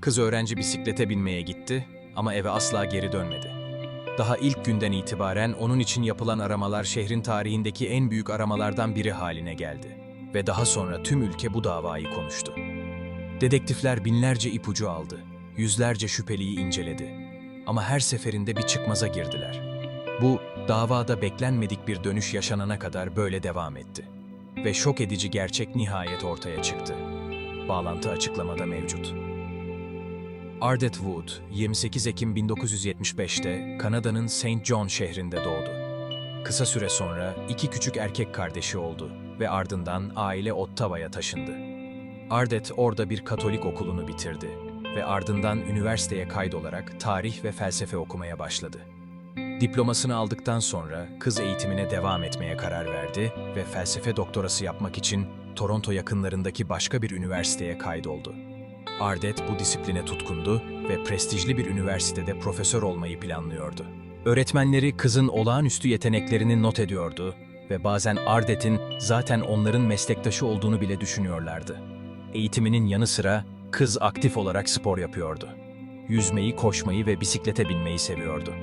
Kız öğrenci bisiklete binmeye gitti ama eve asla geri dönmedi. Daha ilk günden itibaren onun için yapılan aramalar şehrin tarihindeki en büyük aramalardan biri haline geldi. Ve daha sonra tüm ülke bu davayı konuştu. Dedektifler binlerce ipucu aldı, yüzlerce şüpheliyi inceledi. Ama her seferinde bir çıkmaza girdiler. Bu, davada beklenmedik bir dönüş yaşanana kadar böyle devam etti. Ve şok edici gerçek nihayet ortaya çıktı. Bağlantı açıklamada mevcut. Ardet Wood, 28 Ekim 1975'te Kanada'nın St. John şehrinde doğdu. Kısa süre sonra iki küçük erkek kardeşi oldu ve ardından aile Ottawa'ya taşındı. Ardet orada bir Katolik okulunu bitirdi ve ardından üniversiteye kaydolarak tarih ve felsefe okumaya başladı. Diplomasını aldıktan sonra kız eğitimine devam etmeye karar verdi ve felsefe doktorası yapmak için Toronto yakınlarındaki başka bir üniversiteye kaydoldu. Ardet bu disipline tutkundu ve prestijli bir üniversitede profesör olmayı planlıyordu. Öğretmenleri kızın olağanüstü yeteneklerini not ediyordu ve bazen Ardet'in zaten onların meslektaşı olduğunu bile düşünüyorlardı. Eğitiminin yanı sıra kız aktif olarak spor yapıyordu. Yüzmeyi, koşmayı ve bisiklete binmeyi seviyordu.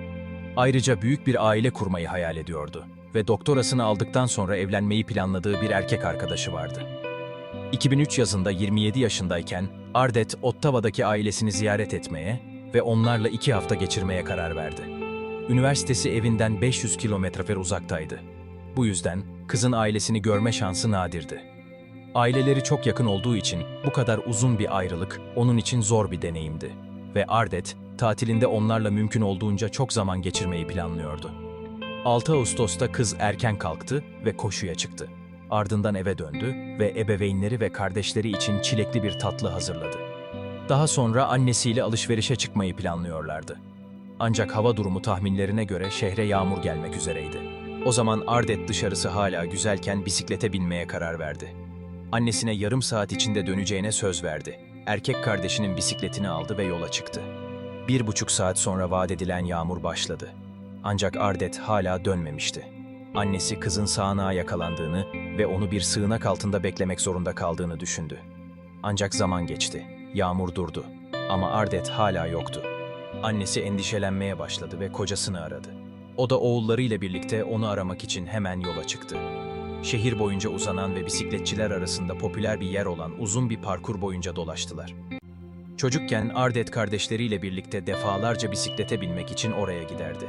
Ayrıca büyük bir aile kurmayı hayal ediyordu ve doktorasını aldıktan sonra evlenmeyi planladığı bir erkek arkadaşı vardı. 2003 yazında 27 yaşındayken Ardet, Ottawa'daki ailesini ziyaret etmeye ve onlarla iki hafta geçirmeye karar verdi. Üniversitesi evinden 500 kilometre uzaktaydı. Bu yüzden kızın ailesini görme şansı nadirdi. Aileleri çok yakın olduğu için bu kadar uzun bir ayrılık onun için zor bir deneyimdi. Ve Ardet, tatilinde onlarla mümkün olduğunca çok zaman geçirmeyi planlıyordu. 6 Ağustos'ta kız erken kalktı ve koşuya çıktı. Ardından eve döndü ve ebeveynleri ve kardeşleri için çilekli bir tatlı hazırladı. Daha sonra annesiyle alışverişe çıkmayı planlıyorlardı. Ancak hava durumu tahminlerine göre şehre yağmur gelmek üzereydi. O zaman Ardet dışarısı hala güzelken bisiklete binmeye karar verdi. Annesine yarım saat içinde döneceğine söz verdi. Erkek kardeşinin bisikletini aldı ve yola çıktı. Bir buçuk saat sonra vaat edilen yağmur başladı. Ancak Ardet hala dönmemişti. Annesi kızın sağanağa yakalandığını ve onu bir sığınak altında beklemek zorunda kaldığını düşündü. Ancak zaman geçti. Yağmur durdu. Ama Ardet hala yoktu. Annesi endişelenmeye başladı ve kocasını aradı. O da oğullarıyla birlikte onu aramak için hemen yola çıktı. Şehir boyunca uzanan ve bisikletçiler arasında popüler bir yer olan uzun bir parkur boyunca dolaştılar. Çocukken Ardet kardeşleriyle birlikte defalarca bisiklete binmek için oraya giderdi.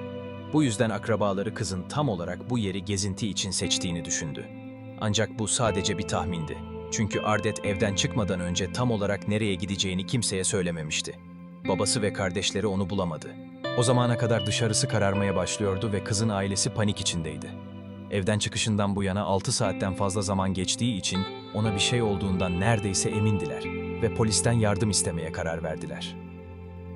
Bu yüzden akrabaları kızın tam olarak bu yeri gezinti için seçtiğini düşündü. Ancak bu sadece bir tahmindi. Çünkü Ardet evden çıkmadan önce tam olarak nereye gideceğini kimseye söylememişti. Babası ve kardeşleri onu bulamadı. O zamana kadar dışarısı kararmaya başlıyordu ve kızın ailesi panik içindeydi. Evden çıkışından bu yana 6 saatten fazla zaman geçtiği için ona bir şey olduğundan neredeyse emindiler ve polisten yardım istemeye karar verdiler.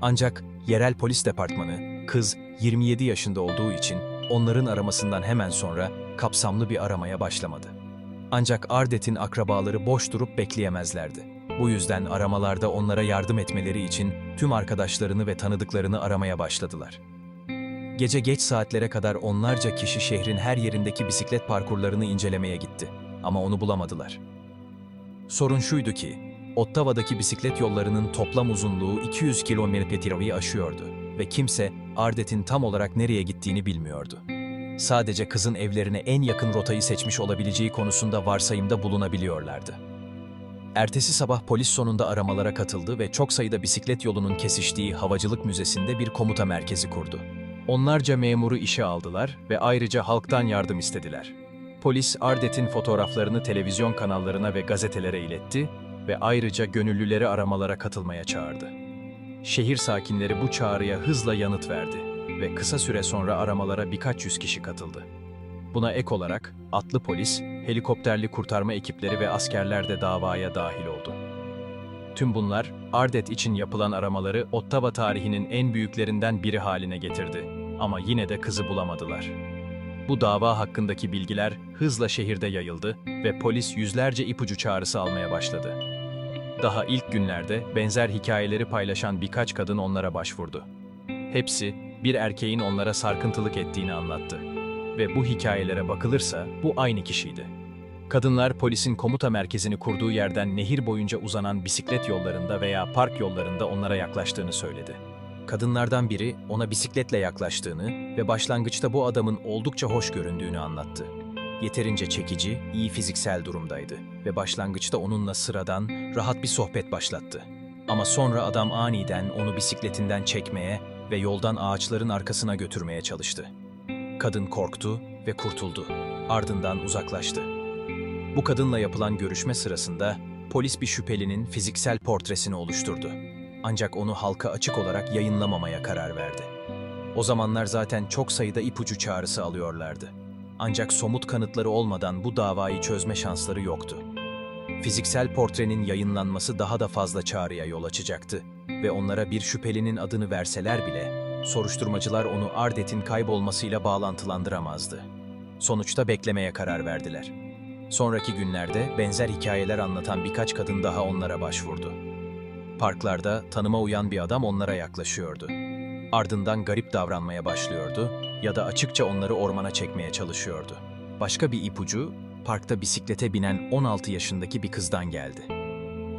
Ancak yerel polis departmanı kız 27 yaşında olduğu için onların aramasından hemen sonra kapsamlı bir aramaya başlamadı. Ancak Ardet'in akrabaları boş durup bekleyemezlerdi. Bu yüzden aramalarda onlara yardım etmeleri için tüm arkadaşlarını ve tanıdıklarını aramaya başladılar. Gece geç saatlere kadar onlarca kişi şehrin her yerindeki bisiklet parkurlarını incelemeye gitti. Ama onu bulamadılar. Sorun şuydu ki, Ottawa'daki bisiklet yollarının toplam uzunluğu 200 kilometreyi aşıyordu ve kimse Ardet'in tam olarak nereye gittiğini bilmiyordu. Sadece kızın evlerine en yakın rotayı seçmiş olabileceği konusunda varsayımda bulunabiliyorlardı. Ertesi sabah polis sonunda aramalara katıldı ve çok sayıda bisiklet yolunun kesiştiği Havacılık Müzesi'nde bir komuta merkezi kurdu. Onlarca memuru işe aldılar ve ayrıca halktan yardım istediler. Polis Ardet'in fotoğraflarını televizyon kanallarına ve gazetelere iletti ve ayrıca gönüllüleri aramalara katılmaya çağırdı. Şehir sakinleri bu çağrıya hızla yanıt verdi ve kısa süre sonra aramalara birkaç yüz kişi katıldı. Buna ek olarak atlı polis, helikopterli kurtarma ekipleri ve askerler de davaya dahil oldu. Tüm bunlar Ardet için yapılan aramaları Ottawa tarihinin en büyüklerinden biri haline getirdi. Ama yine de kızı bulamadılar. Bu dava hakkındaki bilgiler hızla şehirde yayıldı ve polis yüzlerce ipucu çağrısı almaya başladı. Daha ilk günlerde benzer hikayeleri paylaşan birkaç kadın onlara başvurdu. Hepsi bir erkeğin onlara sarkıntılık ettiğini anlattı. Ve bu hikayelere bakılırsa bu aynı kişiydi. Kadınlar polisin komuta merkezini kurduğu yerden nehir boyunca uzanan bisiklet yollarında veya park yollarında onlara yaklaştığını söyledi. Kadınlardan biri ona bisikletle yaklaştığını ve başlangıçta bu adamın oldukça hoş göründüğünü anlattı. Yeterince çekici, iyi fiziksel durumdaydı ve başlangıçta onunla sıradan, rahat bir sohbet başlattı. Ama sonra adam aniden onu bisikletinden çekmeye ve yoldan ağaçların arkasına götürmeye çalıştı. Kadın korktu ve kurtuldu. Ardından uzaklaştı. Bu kadınla yapılan görüşme sırasında polis bir şüphelinin fiziksel portresini oluşturdu. Ancak onu halka açık olarak yayınlamamaya karar verdi. O zamanlar zaten çok sayıda ipucu çağrısı alıyorlardı. Ancak somut kanıtları olmadan bu davayı çözme şansları yoktu. Fiziksel portrenin yayınlanması daha da fazla çağrıya yol açacaktı ve onlara bir şüphelinin adını verseler bile soruşturmacılar onu Ardet'in kaybolmasıyla bağlantılandıramazdı. Sonuçta beklemeye karar verdiler. Sonraki günlerde benzer hikayeler anlatan birkaç kadın daha onlara başvurdu. Parklarda tanıma uyan bir adam onlara yaklaşıyordu. Ardından garip davranmaya başlıyordu ya da açıkça onları ormana çekmeye çalışıyordu. Başka bir ipucu, parkta bisiklete binen 16 yaşındaki bir kızdan geldi.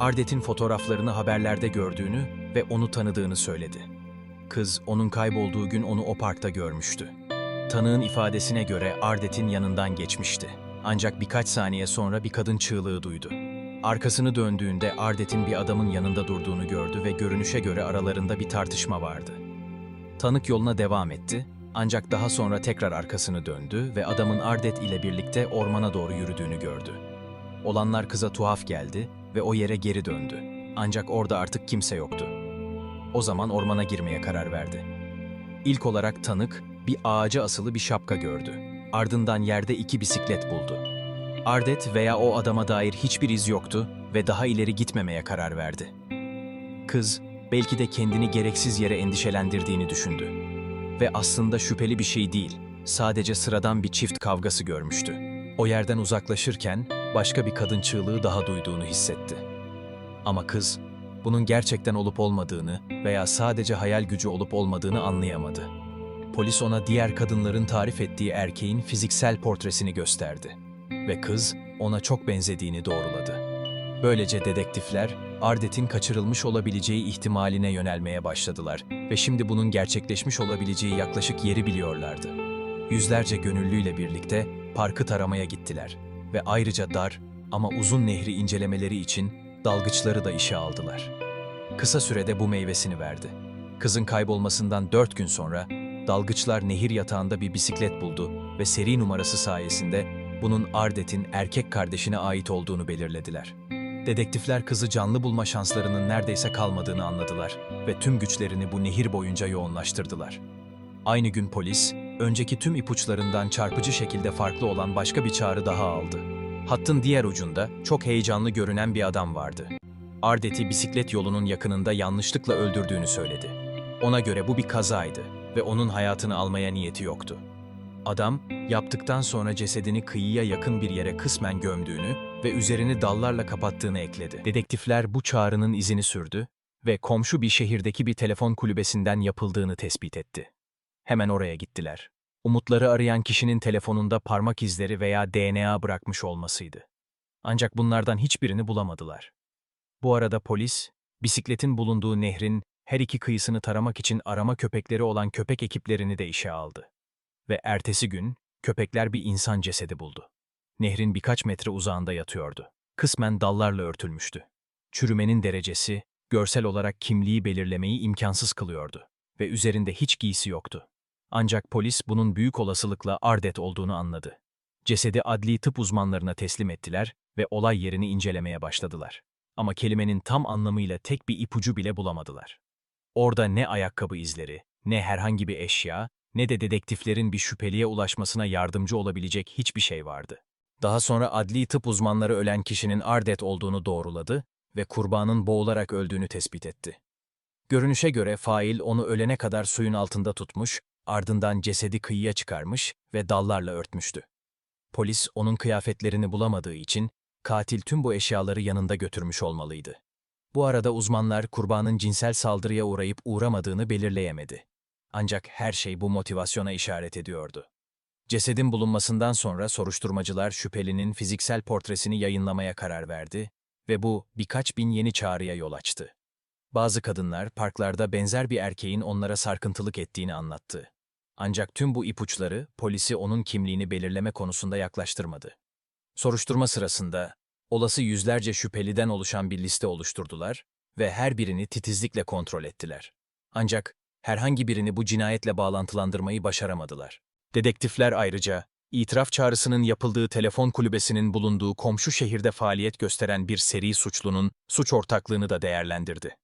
Ardet'in fotoğraflarını haberlerde gördüğünü ve onu tanıdığını söyledi. Kız, onun kaybolduğu gün onu o parkta görmüştü. Tanığın ifadesine göre Ardet'in yanından geçmişti. Ancak birkaç saniye sonra bir kadın çığlığı duydu. Arkasını döndüğünde Ardet'in bir adamın yanında durduğunu gördü ve görünüşe göre aralarında bir tartışma vardı. Tanık yoluna devam etti ancak daha sonra tekrar arkasını döndü ve adamın Ardet ile birlikte ormana doğru yürüdüğünü gördü. Olanlar kıza tuhaf geldi ve o yere geri döndü. Ancak orada artık kimse yoktu. O zaman ormana girmeye karar verdi. İlk olarak tanık bir ağaca asılı bir şapka gördü. Ardından yerde iki bisiklet buldu. Ardet veya o adama dair hiçbir iz yoktu ve daha ileri gitmemeye karar verdi. Kız belki de kendini gereksiz yere endişelendirdiğini düşündü. Ve aslında şüpheli bir şey değil, sadece sıradan bir çift kavgası görmüştü. O yerden uzaklaşırken başka bir kadın çığlığı daha duyduğunu hissetti. Ama kız bunun gerçekten olup olmadığını veya sadece hayal gücü olup olmadığını anlayamadı. Polis ona diğer kadınların tarif ettiği erkeğin fiziksel portresini gösterdi ve kız ona çok benzediğini doğruladı. Böylece dedektifler Ardet'in kaçırılmış olabileceği ihtimaline yönelmeye başladılar ve şimdi bunun gerçekleşmiş olabileceği yaklaşık yeri biliyorlardı. Yüzlerce gönüllüyle birlikte parkı taramaya gittiler ve ayrıca dar ama uzun nehri incelemeleri için dalgıçları da işe aldılar. Kısa sürede bu meyvesini verdi. Kızın kaybolmasından dört gün sonra dalgıçlar nehir yatağında bir bisiklet buldu ve seri numarası sayesinde bunun Ardet'in erkek kardeşine ait olduğunu belirlediler. Dedektifler kızı canlı bulma şanslarının neredeyse kalmadığını anladılar ve tüm güçlerini bu nehir boyunca yoğunlaştırdılar. Aynı gün polis, önceki tüm ipuçlarından çarpıcı şekilde farklı olan başka bir çağrı daha aldı. Hattın diğer ucunda çok heyecanlı görünen bir adam vardı. Ardet'i bisiklet yolunun yakınında yanlışlıkla öldürdüğünü söyledi. Ona göre bu bir kazaydı ve onun hayatını almaya niyeti yoktu. Adam, yaptıktan sonra cesedini kıyıya yakın bir yere kısmen gömdüğünü ve üzerini dallarla kapattığını ekledi. Dedektifler bu çağrının izini sürdü ve komşu bir şehirdeki bir telefon kulübesinden yapıldığını tespit etti. Hemen oraya gittiler. Umutları arayan kişinin telefonunda parmak izleri veya DNA bırakmış olmasıydı. Ancak bunlardan hiçbirini bulamadılar. Bu arada polis, bisikletin bulunduğu nehrin her iki kıyısını taramak için arama köpekleri olan köpek ekiplerini de işe aldı. Ve ertesi gün köpekler bir insan cesedi buldu. Nehrin birkaç metre uzağında yatıyordu. Kısmen dallarla örtülmüştü. Çürümenin derecesi, görsel olarak kimliği belirlemeyi imkansız kılıyordu ve üzerinde hiç giysi yoktu. Ancak polis bunun büyük olasılıkla Ardet olduğunu anladı. Cesedi adli tıp uzmanlarına teslim ettiler ve olay yerini incelemeye başladılar. Ama kelimenin tam anlamıyla tek bir ipucu bile bulamadılar. Orada ne ayakkabı izleri, ne herhangi bir eşya, ne de dedektiflerin bir şüpheliye ulaşmasına yardımcı olabilecek hiçbir şey vardı. Daha sonra adli tıp uzmanları ölen kişinin Ardet olduğunu doğruladı ve kurbanın boğularak öldüğünü tespit etti. Görünüşe göre fail onu ölene kadar suyun altında tutmuş, ardından cesedi kıyıya çıkarmış ve dallarla örtmüştü. Polis onun kıyafetlerini bulamadığı için katil tüm bu eşyaları yanında götürmüş olmalıydı. Bu arada uzmanlar kurbanın cinsel saldırıya uğrayıp uğramadığını belirleyemedi. Ancak her şey bu motivasyona işaret ediyordu. Cesedin bulunmasından sonra soruşturmacılar şüphelinin fiziksel portresini yayınlamaya karar verdi ve bu birkaç bin yeni çağrıya yol açtı. Bazı kadınlar parklarda benzer bir erkeğin onlara sarkıntılık ettiğini anlattı. Ancak tüm bu ipuçları polisi onun kimliğini belirleme konusunda yaklaştırmadı. Soruşturma sırasında olası yüzlerce şüpheliden oluşan bir liste oluşturdular ve her birini titizlikle kontrol ettiler. Ancak herhangi birini bu cinayetle bağlantılandırmayı başaramadılar. Dedektifler ayrıca itiraf çağrısının yapıldığı telefon kulübesinin bulunduğu komşu şehirde faaliyet gösteren bir seri suçlunun suç ortaklığını da değerlendirdi.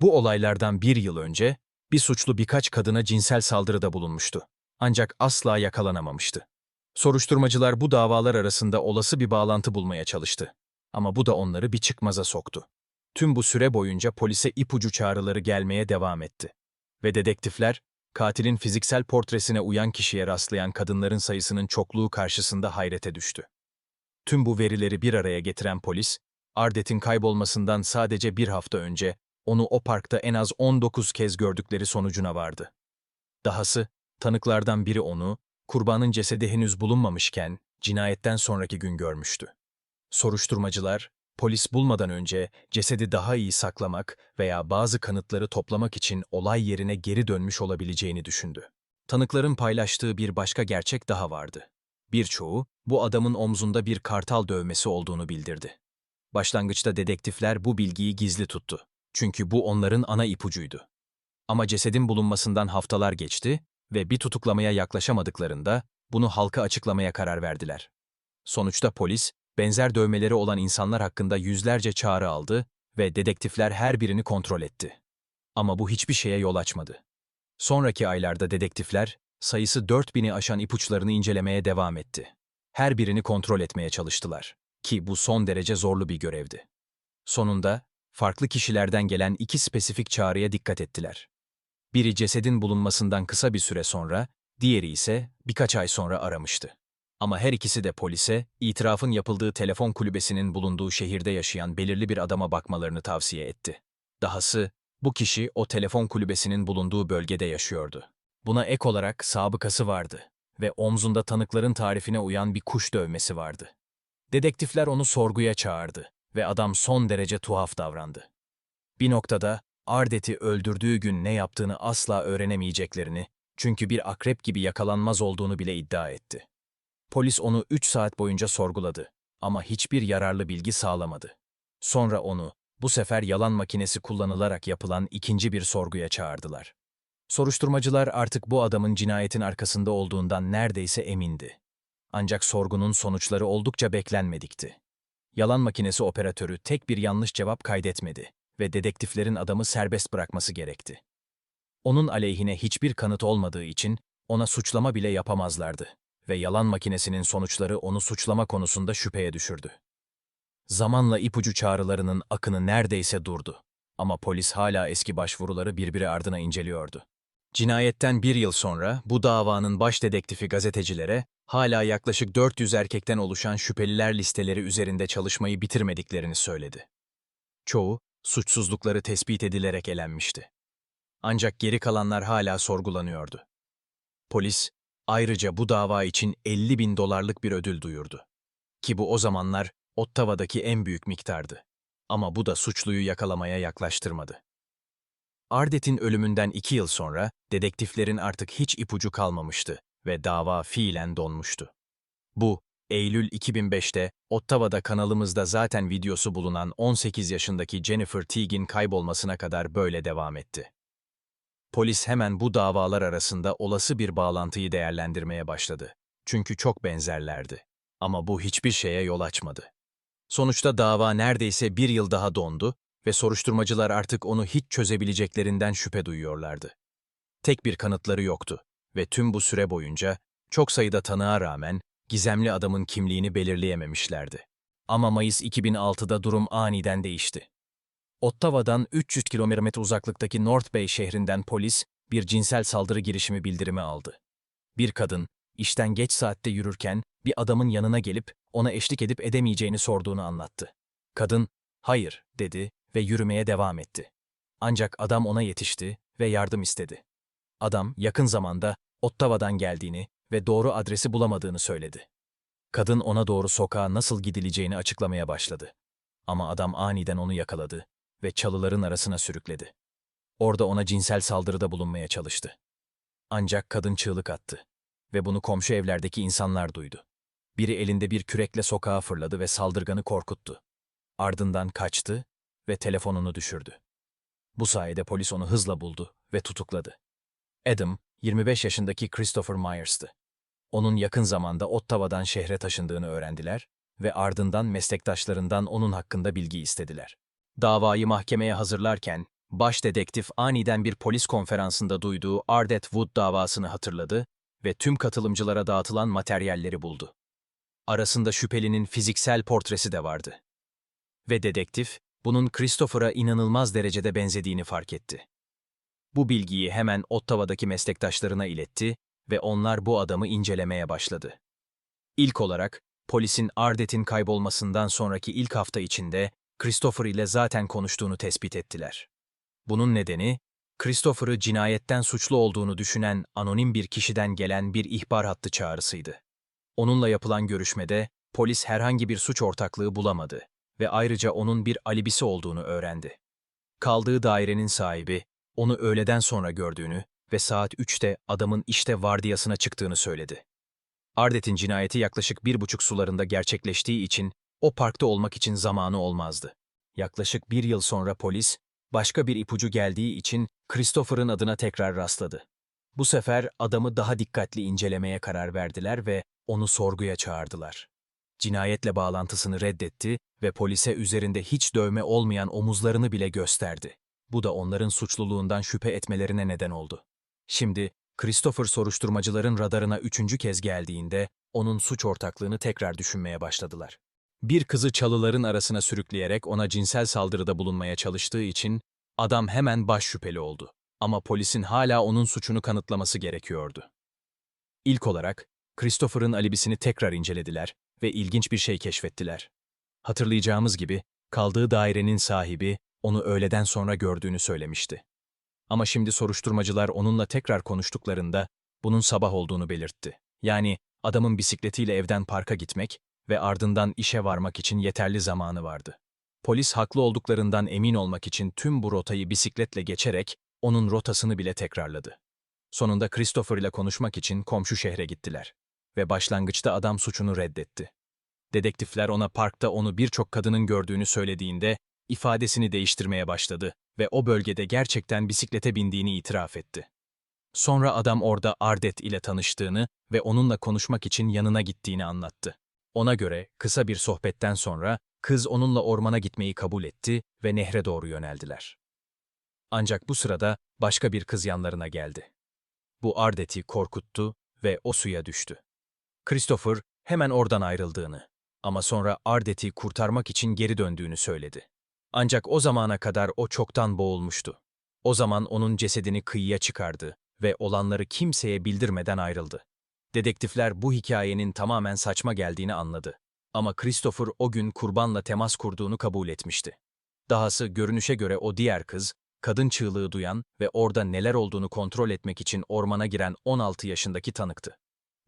Bu olaylardan bir yıl önce bir suçlu birkaç kadına cinsel saldırıda bulunmuştu. Ancak asla yakalanamamıştı. Soruşturmacılar bu davalar arasında olası bir bağlantı bulmaya çalıştı. Ama bu da onları bir çıkmaza soktu. Tüm bu süre boyunca polise ipucu çağrıları gelmeye devam etti. Ve dedektifler, katilin fiziksel portresine uyan kişiye rastlayan kadınların sayısının çokluğu karşısında hayrete düştü. Tüm bu verileri bir araya getiren polis, Ardet'in kaybolmasından sadece bir hafta önce onu o parkta en az 19 kez gördükleri sonucuna vardı. Dahası, tanıklardan biri onu, kurbanın cesedi henüz bulunmamışken, cinayetten sonraki gün görmüştü. Soruşturmacılar, polis bulmadan önce cesedi daha iyi saklamak veya bazı kanıtları toplamak için olay yerine geri dönmüş olabileceğini düşündü. Tanıkların paylaştığı bir başka gerçek daha vardı. Birçoğu, bu adamın omzunda bir kartal dövmesi olduğunu bildirdi. Başlangıçta dedektifler bu bilgiyi gizli tuttu. Çünkü bu onların ana ipucuydu. Ama cesedin bulunmasından haftalar geçti ve bir tutuklamaya yaklaşamadıklarında bunu halka açıklamaya karar verdiler. Sonuçta polis, benzer dövmeleri olan insanlar hakkında yüzlerce çağrı aldı ve dedektifler her birini kontrol etti. Ama bu hiçbir şeye yol açmadı. Sonraki aylarda dedektifler, sayısı 4000'i aşan ipuçlarını incelemeye devam etti. Her birini kontrol etmeye çalıştılar. Ki bu son derece zorlu bir görevdi. Sonunda, farklı kişilerden gelen iki spesifik çağrıya dikkat ettiler. Biri cesedin bulunmasından kısa bir süre sonra, diğeri ise birkaç ay sonra aramıştı. Ama her ikisi de polise, itirafın yapıldığı telefon kulübesinin bulunduğu şehirde yaşayan belirli bir adama bakmalarını tavsiye etti. Dahası, bu kişi o telefon kulübesinin bulunduğu bölgede yaşıyordu. Buna ek olarak sabıkası vardı ve omzunda tanıkların tarifine uyan bir kuş dövmesi vardı. Dedektifler onu sorguya çağırdı ve adam son derece tuhaf davrandı. Bir noktada Ardet'i öldürdüğü gün ne yaptığını asla öğrenemeyeceklerini, çünkü bir akrep gibi yakalanmaz olduğunu bile iddia etti. Polis onu 3 saat boyunca sorguladı ama hiçbir yararlı bilgi sağlamadı. Sonra onu, bu sefer yalan makinesi kullanılarak yapılan ikinci bir sorguya çağırdılar. Soruşturmacılar artık bu adamın cinayetin arkasında olduğundan neredeyse emindi. Ancak sorgunun sonuçları oldukça beklenmedikti. Yalan makinesi operatörü tek bir yanlış cevap kaydetmedi ve dedektiflerin adamı serbest bırakması gerekti. Onun aleyhine hiçbir kanıt olmadığı için ona suçlama bile yapamazlardı ve yalan makinesinin sonuçları onu suçlama konusunda şüpheye düşürdü. Zamanla ipucu çağrılarının akını neredeyse durdu ama polis hala eski başvuruları birbiri ardına inceliyordu. Cinayetten bir yıl sonra bu davanın baş dedektifi gazetecilere hala yaklaşık 400 erkekten oluşan şüpheliler listeleri üzerinde çalışmayı bitirmediklerini söyledi. Çoğu, suçsuzlukları tespit edilerek elenmişti. Ancak geri kalanlar hala sorgulanıyordu. Polis, ayrıca bu dava için 50 bin dolarlık bir ödül duyurdu. Ki bu o zamanlar Ottawa'daki en büyük miktardı. Ama bu da suçluyu yakalamaya yaklaştırmadı. Ardet'in ölümünden iki yıl sonra dedektiflerin artık hiç ipucu kalmamıştı ve dava fiilen donmuştu. Bu, Eylül 2005'te Ottawa'da kanalımızda zaten videosu bulunan 18 yaşındaki Jennifer Teague'in kaybolmasına kadar böyle devam etti. Polis hemen bu davalar arasında olası bir bağlantıyı değerlendirmeye başladı. Çünkü çok benzerlerdi. Ama bu hiçbir şeye yol açmadı. Sonuçta dava neredeyse bir yıl daha dondu ve soruşturmacılar artık onu hiç çözebileceklerinden şüphe duyuyorlardı. Tek bir kanıtları yoktu ve tüm bu süre boyunca çok sayıda tanığa rağmen gizemli adamın kimliğini belirleyememişlerdi. Ama Mayıs 2006'da durum aniden değişti. Ottawa'dan 300 kilometre uzaklıktaki North Bay şehrinden polis bir cinsel saldırı girişimi bildirimi aldı. Bir kadın, işten geç saatte yürürken bir adamın yanına gelip ona eşlik edip edemeyeceğini sorduğunu anlattı. Kadın, hayır, dedi ve yürümeye devam etti. Ancak adam ona yetişti ve yardım istedi. Adam yakın zamanda Ottawa'dan geldiğini ve doğru adresi bulamadığını söyledi. Kadın ona doğru sokağa nasıl gidileceğini açıklamaya başladı. Ama adam aniden onu yakaladı ve çalıların arasına sürükledi. Orada ona cinsel saldırıda bulunmaya çalıştı. Ancak kadın çığlık attı ve bunu komşu evlerdeki insanlar duydu. Biri elinde bir kürekle sokağa fırladı ve saldırganı korkuttu. Ardından kaçtı ve telefonunu düşürdü. Bu sayede polis onu hızla buldu ve tutukladı. Adam, 25 yaşındaki Christopher Myers'tı. Onun yakın zamanda Ottawa'dan şehre taşındığını öğrendiler ve ardından meslektaşlarından onun hakkında bilgi istediler. Davayı mahkemeye hazırlarken, baş dedektif aniden bir polis konferansında duyduğu Ardet Wood davasını hatırladı ve tüm katılımcılara dağıtılan materyalleri buldu. Arasında şüphelinin fiziksel portresi de vardı. Ve dedektif, bunun Christopher'a inanılmaz derecede benzediğini fark etti. Bu bilgiyi hemen Ottawa'daki meslektaşlarına iletti ve onlar bu adamı incelemeye başladı. İlk olarak, polisin Ardet'in kaybolmasından sonraki ilk hafta içinde Christopher ile zaten konuştuğunu tespit ettiler. Bunun nedeni, Christopher'ı cinayetten suçlu olduğunu düşünen anonim bir kişiden gelen bir ihbar hattı çağrısıydı. Onunla yapılan görüşmede polis herhangi bir suç ortaklığı bulamadı ve ayrıca onun bir alibisi olduğunu öğrendi. Kaldığı dairenin sahibi, onu öğleden sonra gördüğünü ve saat 3'te adamın işte vardiyasına çıktığını söyledi. Ardet'in cinayeti yaklaşık bir buçuk sularında gerçekleştiği için o parkta olmak için zamanı olmazdı. Yaklaşık bir yıl sonra polis, başka bir ipucu geldiği için Christopher'ın adına tekrar rastladı. Bu sefer adamı daha dikkatli incelemeye karar verdiler ve onu sorguya çağırdılar. Cinayetle bağlantısını reddetti ve polise üzerinde hiç dövme olmayan omuzlarını bile gösterdi. Bu da onların suçluluğundan şüphe etmelerine neden oldu. Şimdi, Christopher soruşturmacıların radarına üçüncü kez geldiğinde onun suç ortaklığını tekrar düşünmeye başladılar. Bir kızı çalıların arasına sürükleyerek ona cinsel saldırıda bulunmaya çalıştığı için adam hemen baş şüpheli oldu. Ama polisin hala onun suçunu kanıtlaması gerekiyordu. İlk olarak, Christopher'ın alibisini tekrar incelediler ve ilginç bir şey keşfettiler. Hatırlayacağımız gibi, kaldığı dairenin sahibi onu öğleden sonra gördüğünü söylemişti. Ama şimdi soruşturmacılar onunla tekrar konuştuklarında bunun sabah olduğunu belirtti. Yani adamın bisikletiyle evden parka gitmek ve ardından işe varmak için yeterli zamanı vardı. Polis haklı olduklarından emin olmak için tüm bu rotayı bisikletle geçerek onun rotasını bile tekrarladı. Sonunda Christopher ile konuşmak için komşu şehre gittiler ve başlangıçta adam suçunu reddetti. Dedektifler ona parkta onu birçok kadının gördüğünü söylediğinde ifadesini değiştirmeye başladı ve o bölgede gerçekten bisiklete bindiğini itiraf etti. Sonra adam orada Ardet ile tanıştığını ve onunla konuşmak için yanına gittiğini anlattı. Ona göre kısa bir sohbetten sonra kız onunla ormana gitmeyi kabul etti ve nehre doğru yöneldiler. Ancak bu sırada başka bir kız yanlarına geldi. Bu Ardet'i korkuttu ve o suya düştü. Christopher hemen oradan ayrıldığını ama sonra Ardet'i kurtarmak için geri döndüğünü söyledi. Ancak o zamana kadar o çoktan boğulmuştu. O zaman onun cesedini kıyıya çıkardı ve olanları kimseye bildirmeden ayrıldı. Dedektifler bu hikayenin tamamen saçma geldiğini anladı. Ama Christopher o gün kurbanla temas kurduğunu kabul etmişti. Dahası görünüşe göre o diğer kız, kadın çığlığı duyan ve orada neler olduğunu kontrol etmek için ormana giren 16 yaşındaki tanıktı.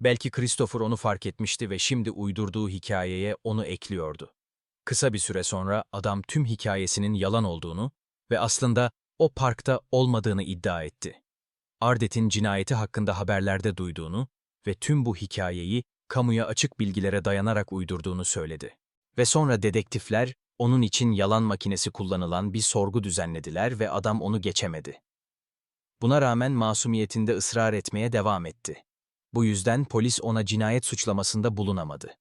Belki Christopher onu fark etmişti ve şimdi uydurduğu hikayeye onu ekliyordu. Kısa bir süre sonra adam tüm hikayesinin yalan olduğunu ve aslında o parkta olmadığını iddia etti. Ardet'in cinayeti hakkında haberlerde duyduğunu ve tüm bu hikayeyi kamuya açık bilgilere dayanarak uydurduğunu söyledi. Ve sonra dedektifler onun için yalan makinesi kullanılan bir sorgu düzenlediler ve adam onu geçemedi. Buna rağmen masumiyetinde ısrar etmeye devam etti. Bu yüzden polis ona cinayet suçlamasında bulunamadı.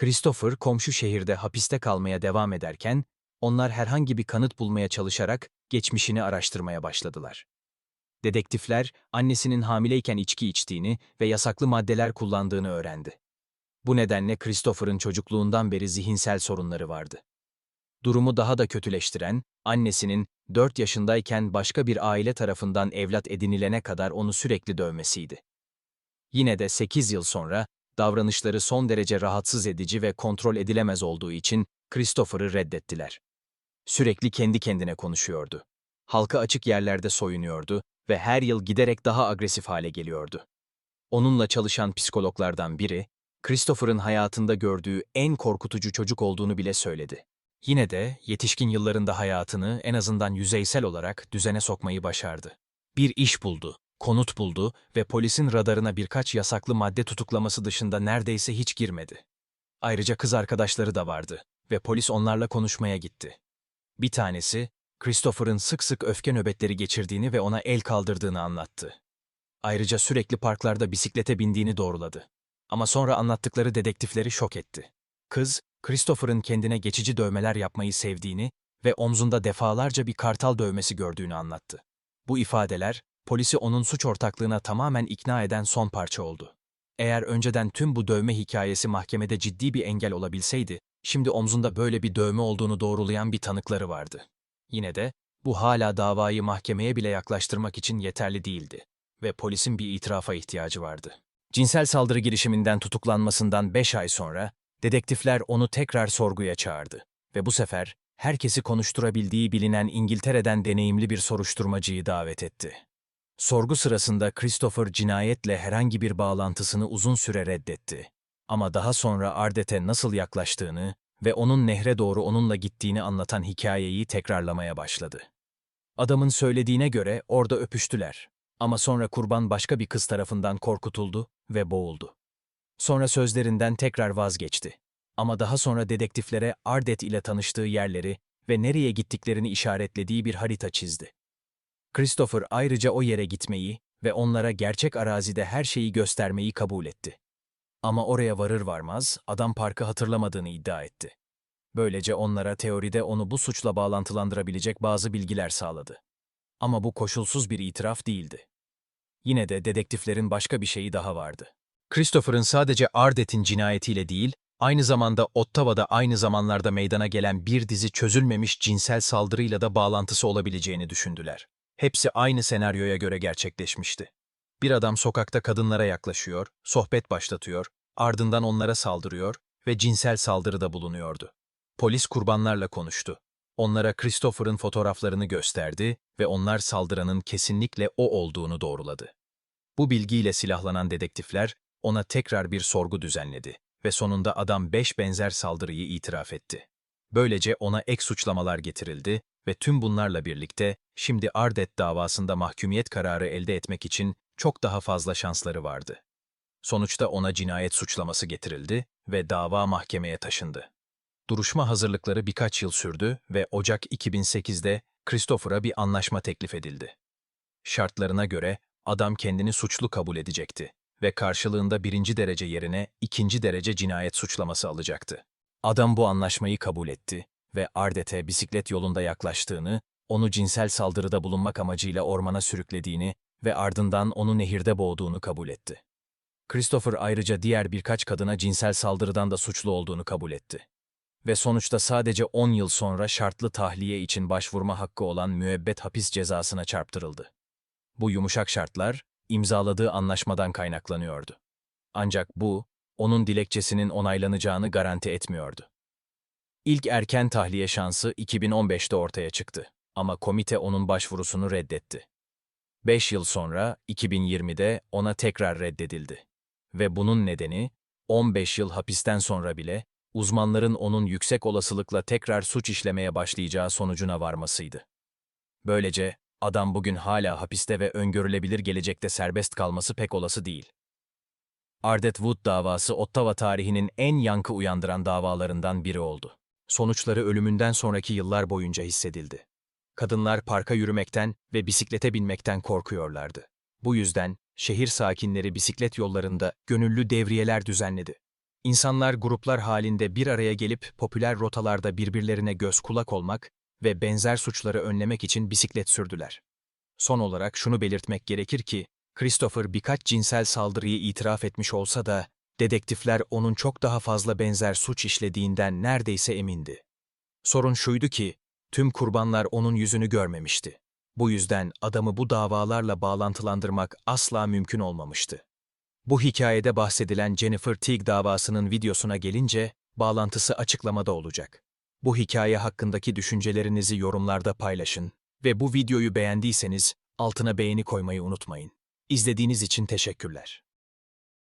Christopher komşu şehirde hapiste kalmaya devam ederken, onlar herhangi bir kanıt bulmaya çalışarak geçmişini araştırmaya başladılar. Dedektifler, annesinin hamileyken içki içtiğini ve yasaklı maddeler kullandığını öğrendi. Bu nedenle Christopher'ın çocukluğundan beri zihinsel sorunları vardı. Durumu daha da kötüleştiren, annesinin 4 yaşındayken başka bir aile tarafından evlat edinilene kadar onu sürekli dövmesiydi. Yine de 8 yıl sonra, davranışları son derece rahatsız edici ve kontrol edilemez olduğu için Christopher'ı reddettiler. Sürekli kendi kendine konuşuyordu. Halka açık yerlerde soyunuyordu ve her yıl giderek daha agresif hale geliyordu. Onunla çalışan psikologlardan biri, Christopher'ın hayatında gördüğü en korkutucu çocuk olduğunu bile söyledi. Yine de yetişkin yıllarında hayatını en azından yüzeysel olarak düzene sokmayı başardı. Bir iş buldu, konut buldu ve polisin radarına birkaç yasaklı madde tutuklaması dışında neredeyse hiç girmedi. Ayrıca kız arkadaşları da vardı ve polis onlarla konuşmaya gitti. Bir tanesi, Christopher'ın sık sık öfke nöbetleri geçirdiğini ve ona el kaldırdığını anlattı. Ayrıca sürekli parklarda bisiklete bindiğini doğruladı. Ama sonra anlattıkları dedektifleri şok etti. Kız, Christopher'ın kendine geçici dövmeler yapmayı sevdiğini ve omzunda defalarca bir kartal dövmesi gördüğünü anlattı. Bu ifadeler, polisi onun suç ortaklığına tamamen ikna eden son parça oldu. Eğer önceden tüm bu dövme hikayesi mahkemede ciddi bir engel olabilseydi, şimdi omzunda böyle bir dövme olduğunu doğrulayan bir tanıkları vardı. Yine de, bu hala davayı mahkemeye bile yaklaştırmak için yeterli değildi ve polisin bir itirafa ihtiyacı vardı. Cinsel saldırı girişiminden tutuklanmasından 5 ay sonra, dedektifler onu tekrar sorguya çağırdı ve bu sefer herkesi konuşturabildiği bilinen İngiltere'den deneyimli bir soruşturmacıyı davet etti. Sorgu sırasında Christopher cinayetle herhangi bir bağlantısını uzun süre reddetti. Ama daha sonra Ardet'e nasıl yaklaştığını ve onun nehre doğru onunla gittiğini anlatan hikayeyi tekrarlamaya başladı. Adamın söylediğine göre orada öpüştüler. Ama sonra kurban başka bir kız tarafından korkutuldu ve boğuldu. Sonra sözlerinden tekrar vazgeçti. Ama daha sonra dedektiflere Ardet ile tanıştığı yerleri ve nereye gittiklerini işaretlediği bir harita çizdi. Christopher ayrıca o yere gitmeyi ve onlara gerçek arazide her şeyi göstermeyi kabul etti. Ama oraya varır varmaz adam parkı hatırlamadığını iddia etti. Böylece onlara teoride onu bu suçla bağlantılandırabilecek bazı bilgiler sağladı. Ama bu koşulsuz bir itiraf değildi. Yine de dedektiflerin başka bir şeyi daha vardı. Christopher'ın sadece Ardet'in cinayetiyle değil, aynı zamanda Ottawa'da aynı zamanlarda meydana gelen bir dizi çözülmemiş cinsel saldırıyla da bağlantısı olabileceğini düşündüler. Hepsi aynı senaryoya göre gerçekleşmişti. Bir adam sokakta kadınlara yaklaşıyor, sohbet başlatıyor, ardından onlara saldırıyor ve cinsel saldırıda bulunuyordu. Polis kurbanlarla konuştu. Onlara Christopher'ın fotoğraflarını gösterdi ve onlar saldıranın kesinlikle o olduğunu doğruladı. Bu bilgiyle silahlanan dedektifler ona tekrar bir sorgu düzenledi ve sonunda adam beş benzer saldırıyı itiraf etti. Böylece ona ek suçlamalar getirildi ve tüm bunlarla birlikte şimdi Ardet davasında mahkumiyet kararı elde etmek için çok daha fazla şansları vardı. Sonuçta ona cinayet suçlaması getirildi ve dava mahkemeye taşındı. Duruşma hazırlıkları birkaç yıl sürdü ve Ocak 2008'de Christopher'a bir anlaşma teklif edildi. Şartlarına göre adam kendini suçlu kabul edecekti ve karşılığında birinci derece yerine ikinci derece cinayet suçlaması alacaktı. Adam bu anlaşmayı kabul etti ve Ardet'e bisiklet yolunda yaklaştığını, onu cinsel saldırıda bulunmak amacıyla ormana sürüklediğini ve ardından onu nehirde boğduğunu kabul etti. Christopher ayrıca diğer birkaç kadına cinsel saldırıdan da suçlu olduğunu kabul etti. Ve sonuçta sadece 10 yıl sonra şartlı tahliye için başvurma hakkı olan müebbet hapis cezasına çarptırıldı. Bu yumuşak şartlar, imzaladığı anlaşmadan kaynaklanıyordu. Ancak bu, onun dilekçesinin onaylanacağını garanti etmiyordu. İlk erken tahliye şansı 2015'te ortaya çıktı ama komite onun başvurusunu reddetti. 5 yıl sonra 2020'de ona tekrar reddedildi. Ve bunun nedeni 15 yıl hapisten sonra bile uzmanların onun yüksek olasılıkla tekrar suç işlemeye başlayacağı sonucuna varmasıydı. Böylece adam bugün hala hapiste ve öngörülebilir gelecekte serbest kalması pek olası değil. Ardet Wood davası Ottawa tarihinin en yankı uyandıran davalarından biri oldu. Sonuçları ölümünden sonraki yıllar boyunca hissedildi. Kadınlar parka yürümekten ve bisiklete binmekten korkuyorlardı. Bu yüzden şehir sakinleri bisiklet yollarında gönüllü devriyeler düzenledi. İnsanlar gruplar halinde bir araya gelip popüler rotalarda birbirlerine göz kulak olmak ve benzer suçları önlemek için bisiklet sürdüler. Son olarak şunu belirtmek gerekir ki, Christopher birkaç cinsel saldırıyı itiraf etmiş olsa da, dedektifler onun çok daha fazla benzer suç işlediğinden neredeyse emindi. Sorun şuydu ki, tüm kurbanlar onun yüzünü görmemişti. Bu yüzden adamı bu davalarla bağlantılandırmak asla mümkün olmamıştı. Bu hikayede bahsedilen Jennifer Teague davasının videosuna gelince, bağlantısı açıklamada olacak. Bu hikaye hakkındaki düşüncelerinizi yorumlarda paylaşın ve bu videoyu beğendiyseniz altına beğeni koymayı unutmayın. İzlediğiniz için teşekkürler.